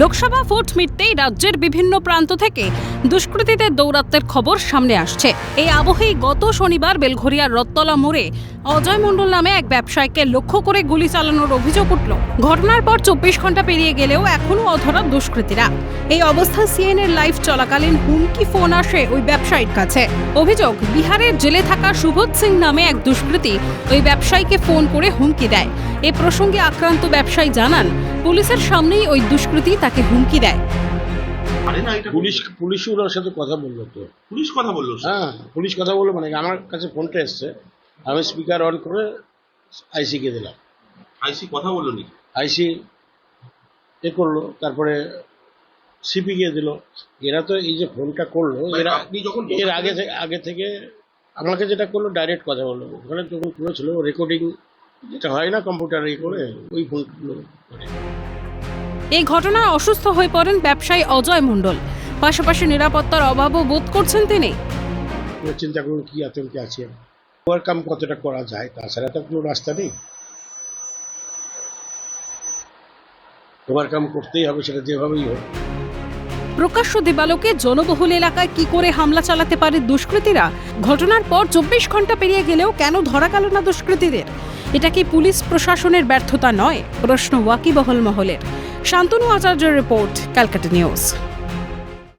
Lok Sabha vote মিটতেই রাজ্যের বিভিন্ন প্রান্ত থেকে দুষ্কৃতীদের দৌরাত্মের খবর সামনে আসছে। এই আবহেই গত শনিবার বেলঘরিয়ার রত্তলা মোড়ে অজয় মণ্ডল নামে এক ব্যবসায়ীকে লক্ষ্য করে গুলি চালানোর অভিযোগ উঠল। ঘটনার পর চব্বিশ ঘণ্টা পেরিয়ে গেলেও এখনও অধরা দুষ্কৃতীরা। এই অবস্থায় সিএনএর লাইভ চলাকালীন হুমকি ফোন আসে ওই ব্যবসায়ীর কাছে। অভিযোগ, বিহারের জেলে থাকা সুবোধ সিং নামে এক দুষ্কৃতী ওই ব্যবসায়ীকে ফোন করে হুমকি দেয়। এ প্রসঙ্গে আক্রান্ত ব্যবসায়ী জানান পুলিশের সামনেই ওই দুষ্কৃতী তাকে হুমকি দেয়। পারে না এটা পুলিশ পুলিশ ওনার সাথে কথা বলল তো। পুলিশ কথা বলল? হ্যাঁ পুলিশ কথা বলল মানে আমার কাছে ফোনটা এসছে। আমি স্পিকার অন করে আইসিকে দিলাম। আইসি কথা বলল নি আইসি এ করল তারপরে সিপিকে দিল। এরা তো এই যে ফোনটা করল মানে এরা আপনি যখন এর আগে থেকে আগে থেকে আমাকে যেটা করল ডাইরেক্ট কথা বলল। ওখানে যখন করেছিল রেকর্ডিং যেটা হয় না কম্পিউটারে করে ওই ফোনগুলো করে এই ঘটনায় অসুস্থ হয়ে পড়েন ব্যবসায়ী অজয় মণ্ডল। পাশাপাশি নিরাপত্তার অভাবও বোধ করছেন তিনি। চিন্তা করুন কি আতঙ্কে আছে ওভারকাম কতটা করা যায় তাছাড়া তো কোনো রাস্তা নেই। ওভারকাম করতেই হবে সেটা যেভাবেই হোক। প্রকাশ্য দেবালোকে জনবহুল এলাকায় কি করে হামলা চালাতে পারে দুষ্কৃতীরা? ঘটনার পর চব্বিশ ঘণ্টা পেরিয়ে গেলেও কেন ধরা গেল না দুষ্কৃতীদের? এটা কি পুলিশ প্রশাসনের ব্যর্থতা নয়? প্রশ্ন ওয়াকিবহল মহলের। শান্তনু আচার্যের রিপোর্ট ক্যালকাটা নিউজ।